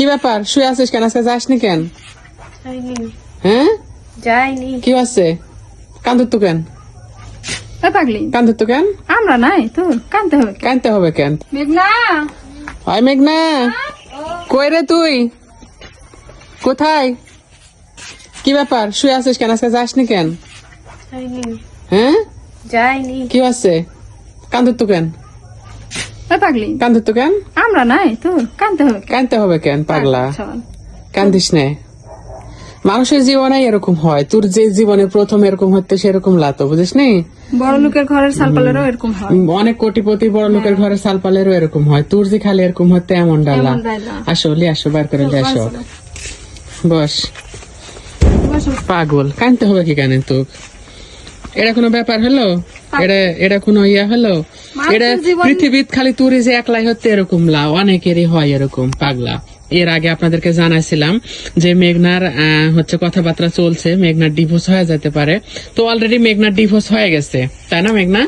কি ব্যাপার? শুয়ে আছিস কেন? আজকে যাসনি কেন? হ্যাঁ? যাইনি। কি আছে কান্দুর তো কেন? পাগলি। কান্দুর তো কেন? আমরা নাই তো কানতে হবে কানতে হবে কেন? মেঘনা! হয় মেঘনা! কই রে তুই? কোথায়? কি ব্যাপার? শুয়ে আছিস কেন? আজকে যাসনি কেন? হ্যাঁ? যাইনি। কি আছে কান্দুর তো কেন? পাগলি। কান্দুর তো কেন? আমরা নাই তো কানতে হবে কানতে হবে কেন পাগলা? কান্দিস নে। মানুষের জীবনে এরকম হয় তোর যে জীবনে প্রথম এরকম হতে সেরকম লাতো বুঝিস নি? বড় লোকের ঘরের সালপালেরও এরকম হয়। অনেক কোটিপতি বড় লোকের ঘরে সালপালেরও এরকম হয় তোর যে খালি এরকম হতে এমন ডালা। আসো লি আসো বার করে আসো। বস পাগল কানতে হবে কি কানে তো এটা কোনো ব্যাপার হলো? এটা এটা কোনো ইয়া হলো? এটা পৃথিবীত খালি তুরি যে একলাই হতে এরকম লা অনেকেরই হয় এরকম পাগলা। এর আগে আপনাদেরকে জানাইছিলাম যে মেঘনার আহ, হচ্ছে কথাবার্তা চলছে মেঘনার ডিভোর্স হয়ে যেতে পারে। তো অলরেডি মেঘনার ডিভোর্স হয়ে গেছে। তাই না মেঘনা?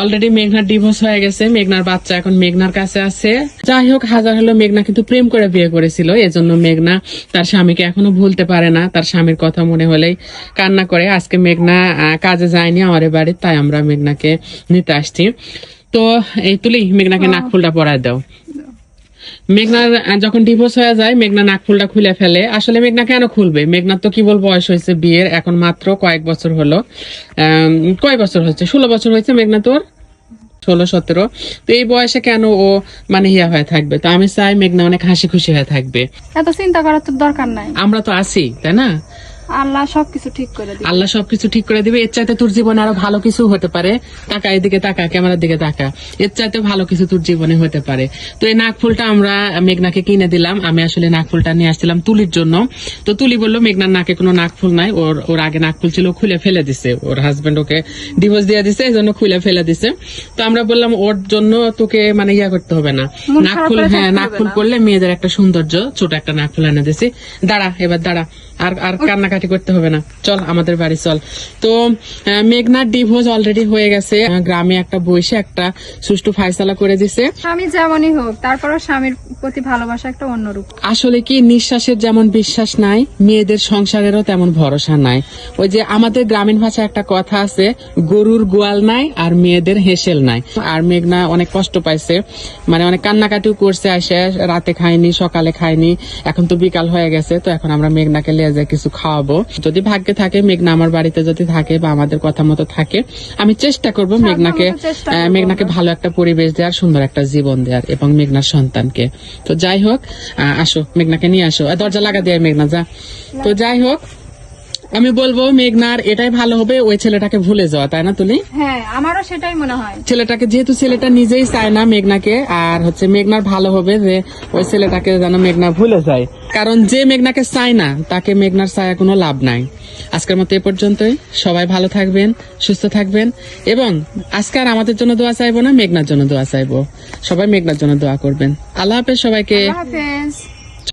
অলরেডি মেঘনার ডিভোর্স হয়ে গেছে। মেঘনার বাচ্চা এখন মেঘনার কাছে আছে। যাই হোক হাজার হলো মেঘনা কিন্তু প্রেম করে বিয়ে করেছিল। এজন্য মেঘনা তার স্বামীকে এখনও ভুলতে পারে না। তার স্বামীর কথা মনে হলেই কান্না করে। আজকে মেঘনা কাজে যায়নি আমার বাড়ি তাই আমরা মেঘনাকে নিতে আসছি। তো এই তুলি মেঘনাকে নাক ফুলটা পরায় দাও। মেঘনার যখন ডিভোর্স হয়ে যায় মেঘনা নাকফুলটা খুলে ফেলে। আসলে মেঘনা কেন খুলবে? মেঘনার তো কি বলব বয়স হয়েছে বিয়ের এখন মাত্র কয়েক বছর হলো। কয়েক কয় বছর হয়েছে? ষোলো বছর হয়েছে মেঘনা তোর? ষোলো সতেরো। তো এই বয়সে কেন ও মানে ইয়া হয়ে থাকবে? তো আমি চাই মেঘনা অনেক হাসি খুশি হয়ে থাকবে। এত চিন্তা করার তো দরকার নাই। আমরা তো আছি তাই না? আল্লাহ সবকিছু ঠিক করে দিবে। আল্লাহ সবকিছু ঠিক করে দিবে। এর চাইতে তোর জীবনে আরও ভালো কিছু হতে পারে। টাকা এদিকে তাকা ক্যামেরার দিকে তাকা। এর চাইতে ভালো কিছু তোর জীবনে হতে পারে। তো এই নাকফুলটা আমরা মেঘনাকে কিনে দিলাম। আমি আসলে নাকফুলটা নিয়ে আসছিলাম তুলির জন্য। তো তুলি বলল মেঘনার নাকে কোনো নাকফুল নাই। ওর ওর আগে নাকফুল ছিল খুলে ফেলে দিছে। ওর হাজবেন্ড ওকে ডিভোর্স দিয়ে দিছে এই জন্য খুলে ফেলে দিছে। তো আমরা বললাম ওর জন্য তোকে মানে ইয়া করতে হবে না। খারাপ নাকফুল হ্যাঁ হবে নাকফুল করলে মেয়েদের একটা সৌন্দর্য ছোট একটা নাকফুল এনে দিছি। দাঁড়া এবার দাঁড়া। আর আর কান্নাকাটি করতে হবে না। চল আমাদের বাড়ি চল। তো মেঘনার ডিভোর্স অলরেডি হয়ে গেছে। গ্রামে একটা বইসে একটা সুষ্ঠু ফায়সালা করে দিছে। স্বামী যেমনই হোক তারপরও স্বামীর প্রতি ভালোবাসা একটা অন্যরূপ। আসলে কি নিঃশ্বাসের যেমন বিশ্বাস নাই মেয়েদের সংসারেরও তেমন ভরসা নাই। ওই যে আমাদের গ্রামীণ ভাষায় একটা কথা আছে গরুর গোয়াল নাই আর মেয়েদের হেসেল নাই। আর মেঘনা অনেক কষ্ট পাইছে মানে অনেক কান্নাকাটিও করছে আসে রাতে খায়নি সকালে খায়নি এখন তো বিকাল হয়ে গেছে তো এখন আমরা মেঘনাকে লিয়ে যাই কিছু খাওয়াবো। যদি ভাগ্যে থাকে মেঘনা আমার বাড়িতে যদি থাকে বা আমাদের কথা মতো থাকে আমি চেষ্টা করব মেঘনাকে মেঘনাকে ভালো একটা পরিবেশ দেওয়ার সুন্দর একটা জীবন দেওয়ার এবং মেঘনার সন্তানকে। তো যাই হোক আসো মেঘনাকে নিয়ে আসো। দরজা লাগা দেয় মেঘনা যা। তো যাই হোক আমি বলব মেঘনার এটাই ভালো হবে ওই ছেলেটাকে ভুলে যাওয়া তাই না তুলি? হ্যাঁ আমারও সেটাই মনে হয়। ছেলেটাকে যেহেতু ছেলেটা নিজেই চায় না মেঘনাকে আর হচ্ছে মেঘনার ভালো হবে যে ওই ছেলেটাকে যেন মেঘনা ভুলে যায়। কারণ যে মেঘনাকে চায় না তাকে মেঘনার চায় কোনো লাভ নাই। আজকের মতো এ পর্যন্তই। সবাই ভালো থাকবেন সুস্থ থাকবেন এবং আজকে আর আমাদের জন্য দোয়া চাইব না মেঘনার জন্য দোয়া চাইব। সবাই মেঘনার জন্য দোয়া করবেন। আল্লাহ হাফেজ সবাইকে।